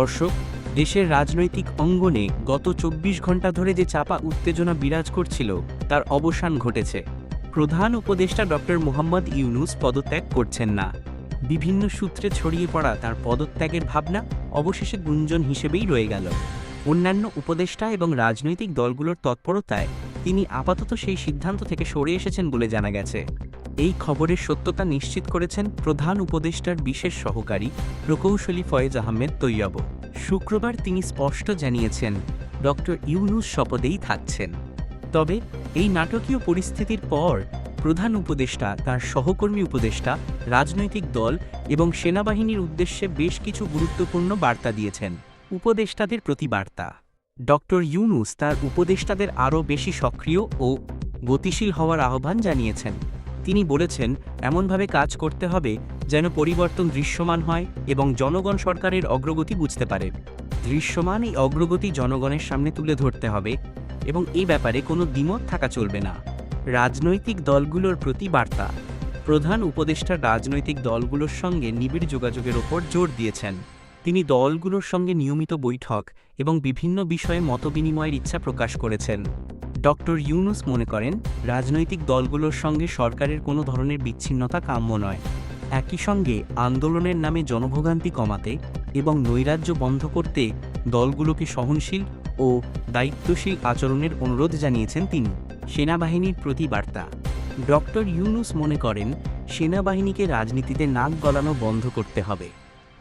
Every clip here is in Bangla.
দর্শক, দেশের রাজনৈতিক অঙ্গনে গত চব্বিশ ঘণ্টা ধরে যে চাপা উত্তেজনা বিরাজ করছিল, তার অবসান ঘটেছে। প্রধান উপদেষ্টা ডক্টর মোহাম্মদ ইউনুস পদত্যাগ করছেন না। বিভিন্ন সূত্রে ছড়িয়ে পড়া তার পদত্যাগের ভাবনা অবশেষে গুঞ্জন হিসেবেই রয়ে গেল। অন্যান্য উপদেষ্টা এবং রাজনৈতিক দলগুলোর তৎপরতায় তিনি আপাতত সেই সিদ্ধান্ত থেকে সরে এসেছেন বলে জানা গেছে। এই খবরের সত্যতা নিশ্চিত করেছেন প্রধান উপদেষ্টার বিশেষ সহকারী প্রকৌশলী ফয়েজ আহমেদ তৈয়ব। শুক্রবার তিনি স্পষ্ট জানিয়েছেন, ডক্টর ইউনুস শপথেই থাকছেন। তবে এই নাটকীয় পরিস্থিতির পর প্রধান উপদেষ্টা, তার সহকর্মী উপদেষ্টা, রাজনৈতিক দল এবং সেনাবাহিনীর উদ্দেশ্যে বেশ কিছু গুরুত্বপূর্ণ বার্তা দিয়েছেন। উপদেষ্টাদের প্রতি বার্তা। ডক্টর ইউনুস তার উপদেষ্টাদের আরও বেশি সক্রিয় ও গতিশীল হওয়ার আহ্বান জানিয়েছেন। তিনি বলেছেন, এমনভাবে কাজ করতে হবে যেন পরিবর্তন দৃশ্যমান হয় এবং জনগণ সরকারের অগ্রগতি বুঝতে পারে। দৃশ্যমান এই অগ্রগতি জনগণের সামনে তুলে ধরতে হবে এবং এই ব্যাপারে কোনো দ্বিমত থাকা চলবে না। রাজনৈতিক দলগুলোর প্রতি বার্তা। প্রধান উপদেষ্টা রাজনৈতিক দলগুলোর সঙ্গে নিবিড় যোগাযোগের ওপর জোর দিয়েছেন। তিনি দলগুলোর সঙ্গে নিয়মিত বৈঠক এবং বিভিন্ন বিষয়ে মতবিনিময়ের ইচ্ছা প্রকাশ করেছেন। ডক্টর ইউনুস মনে করেন, রাজনৈতিক দলগুলোর সঙ্গে সরকারের কোনো ধরনের বিচ্ছিন্নতা কাম্য নয়। একই সঙ্গে আন্দোলনের নামে জনভোগান্তি কমাতে এবং নৈরাজ্য বন্ধ করতে দলগুলোকে সহনশীল ও দায়িত্বশীল আচরণের অনুরোধ জানিয়েছেন তিনি। সেনাবাহিনীর প্রতি বার্তা। ডক্টর ইউনুস মনে করেন, সেনাবাহিনীকে রাজনীতিতে নাক গলানো বন্ধ করতে হবে।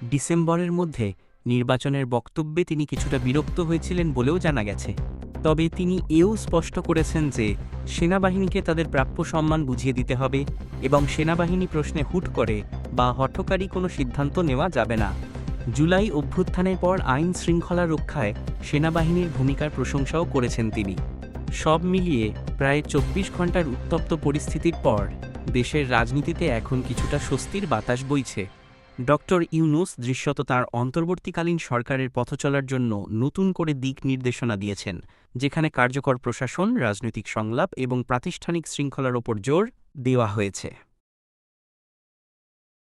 ডিসেম্বরের মধ্যে নির্বাচনের বক্তব্যে তিনি কিছুটা বিরক্ত হয়েছিলেন বলেও জানা গেছে। তবে তিনি এও স্পষ্ট করেছেন যে সেনাবাহিনীকে তাদের প্রাপ্য সম্মান বুঝিয়ে দিতে হবে এবং সেনাবাহিনী প্রশ্নে হুট করে বা হঠকারী কোনো সিদ্ধান্ত নেওয়া যাবে না। জুলাই অভ্যুত্থানের পর আইন শৃঙ্খলা রক্ষায় সেনাবাহিনীর ভূমিকার প্রশংসাও করেছেন তিনি। সব মিলিয়ে প্রায় চব্বিশ ঘণ্টার উত্তপ্ত পরিস্থিতির পর দেশের রাজনীতিতে এখন কিছুটা স্বস্তির বাতাস বইছে। ডক্টর ইউনুস দৃশ্যত তাঁর অন্তর্বর্তীকালীন সরকারের পথচলার জন্য নতুন করে দিক নির্দেশনা দিয়েছেন, যেখানে কার্যকর প্রশাসন, রাজনৈতিক সংলাপ এবং প্রাতিষ্ঠানিক শৃঙ্খলার ওপর জোর দেওয়া হয়েছে।